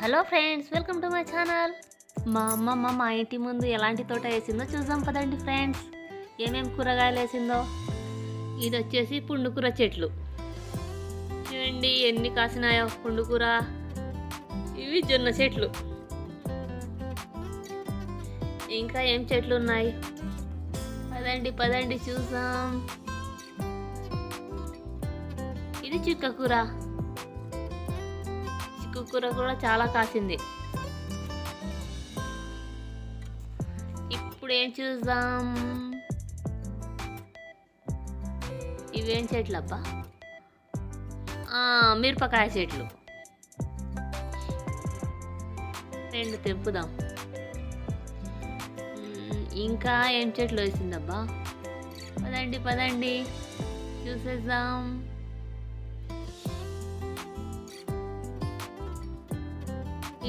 Hello friends welcome to my channel. మా అమ్మమ్మ మా ఇంటి ముందు ఎలాంటి తోట వేసిందో చూద్దాం పదండి ఫ్రెండ్స్. ఏమేమి కూరగాయలు వేసిందో? ఇది వచ్చేసి పుండుకూర చెట్లు. చూడండి ఎన్ని కాసినాయో పుండుకూర. ఇవి జొన్న చెట్లు. ఇంకా ఏం చెట్లు ఉన్నాయి? పదండి పదండి చూసాం ఇది చిక్కకూర చిక్కుకూర కూడా చాలా కాసింది. ఇప్పుడు ఏం చూద్దాం? ఇవేం చెట్లు అబ్బా మిరపకాయ చెట్లు. రెండు తెంపుదాం. ఇంకా ఏం చెట్లు వేసిందబ్బా? పదండి పదండి. చూసేద్దాం.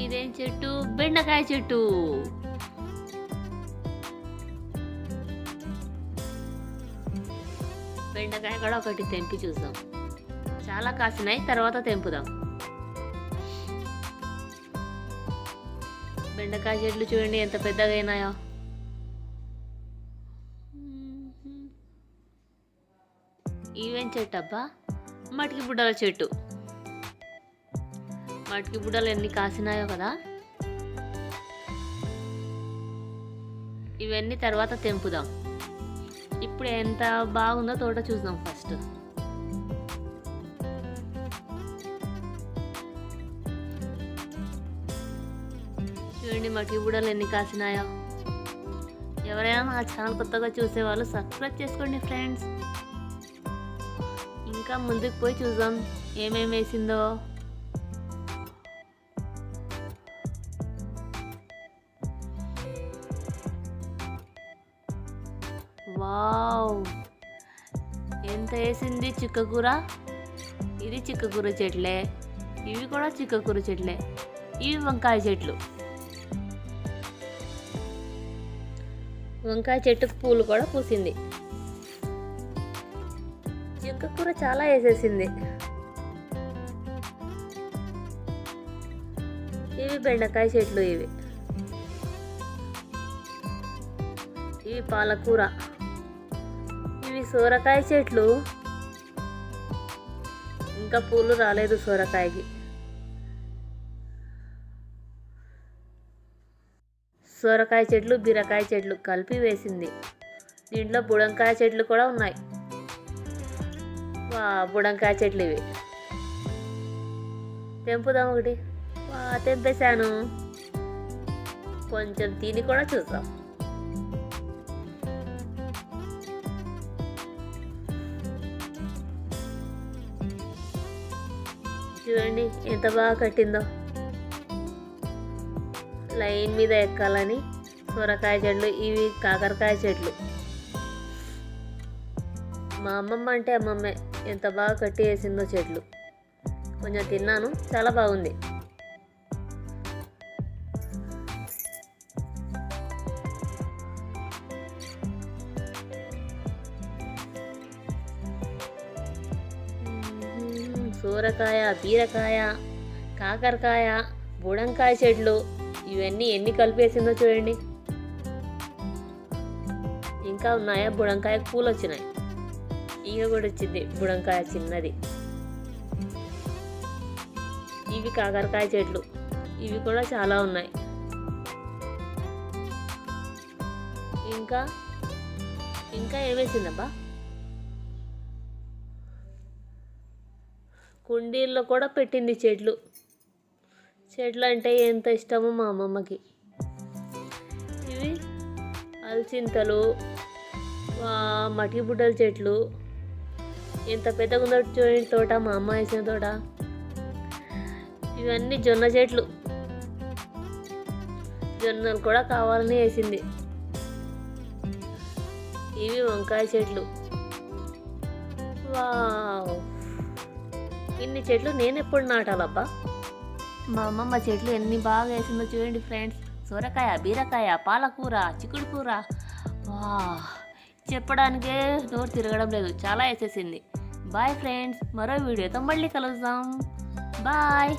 ఇదేం చెట్టు బెండకాయ చెట్టు. బెండకాయ కూడా ఒకటి తెంపి చూద్దాం. చాలా కాసినాయి తర్వాత తెంపుదాం. బెండకాయ చెట్లు చూడండి ఎంత పెద్దగా అయినాయో. ఈవెన్ చెట్టు అబ్బా మటికి బుడ్డల చెట్టు. మట్టి బుడ్డలు ఎన్ని కాసినాయో కదా. ఇవన్నీ తర్వాత తెంపుదాం. ఇప్పుడు ఎంత బాగుందో తోట చూద్దాం ఫస్ట్. చూడండి మటికి బుడ్డలు ఎన్ని కాసినాయో. ఎవరైనా నా ఛానల్ కొత్తగా చూసేవాళ్ళు సబ్స్క్రైబ్ చేసుకోండి ఫ్రెండ్స్. ఇంకా ముందుకు పోయి చూద్దాం ఏమేమి వేసిందో. వావ్. ఎంత వేసింది చిక్కకూర? ఇది చిక్కకూర చెట్లే. ఇవి కూడా చిక్కకూర చెట్లే. ఇవి వంకాయ చెట్లు. వంకాయ చెట్టుకు పూలు కూడా పూసింది. చిక్కకూర చాలా వేసేసింది. ఇవి బెండకాయ చెట్లు ఇవి. ఇవి పాలకూర. సోరకాయ చెట్లు. ఇంకా పూలు రాలేదు సోరకాయకి. సోరకాయ చెట్లు బీరకాయ చెట్లు కలిపి వేసింది. దీంట్లో బుడంకాయ చెట్లు కూడా ఉన్నాయి. వా బుడంకాయ చెట్లు ఇవి. తెంపుదాం ఒకటి. వా తెంపేశాను. కొంచెం తిని కూడా చూద్దాం. చూడండి ఎంత బాగా కట్టిందో. లైన్ మీద ఎక్కాలని సొరకాయ చెట్లు ఇవి కాకరకాయ చెట్లు. మా అమ్మమ్మ అంటే అమ్మమ్మే ఎంత బాగా కట్టి వేసిందో చెట్లు. కొంచెం తిన్నాను చాలా బాగుంది. సూరకాయ బీరకాయ కాకరకాయ బుడంకాయ చెట్లు ఇవన్నీ ఎన్ని కలిపేసిందో చూడండి. ఇంకా ఉన్నాయా? బుడంకాయ పూలు వచ్చినాయి ఈగ కూడా వచ్చింది. బుడంకాయ చిన్నది. ఇవి కాకరకాయ చెట్లు. ఇవి కూడా చాలా ఉన్నాయి. ఇంకా ఇంకా ఏమేసిందబ్బా? కుండీల్లో కూడా పెట్టింది చెట్లు. చెట్లు అంటే ఎంత ఇష్టమో మా అమ్మమ్మకి. ఇవి అలసింతలు ఆ, బుడ్డల చెట్లు. ఎంత పెద్దగా ఉందో చూడండి తోట మా అమ్మ వేసిన తోట. ఇవన్నీ జొన్న చెట్లు. జొన్నలు కూడా కావాలని వేసింది. ఇవి వంకాయ చెట్లు. వావ్! ఇన్ని చెట్లు నేను ఎప్పుడు నాటాలబ్బా? మా అమ్మమ్మ చెట్లు ఎన్ని బాగా వేసిందో చూడండి ఫ్రెండ్స్. సొరకాయ బీరకాయ పాలకూర చిక్కుడు కూర వా చెప్పడానికే నోరు తిరగడం లేదు. చాలా వేసేసింది. Bye friends. మరో వీడియోతో మళ్ళీ కలుద్దాం. బాయ్.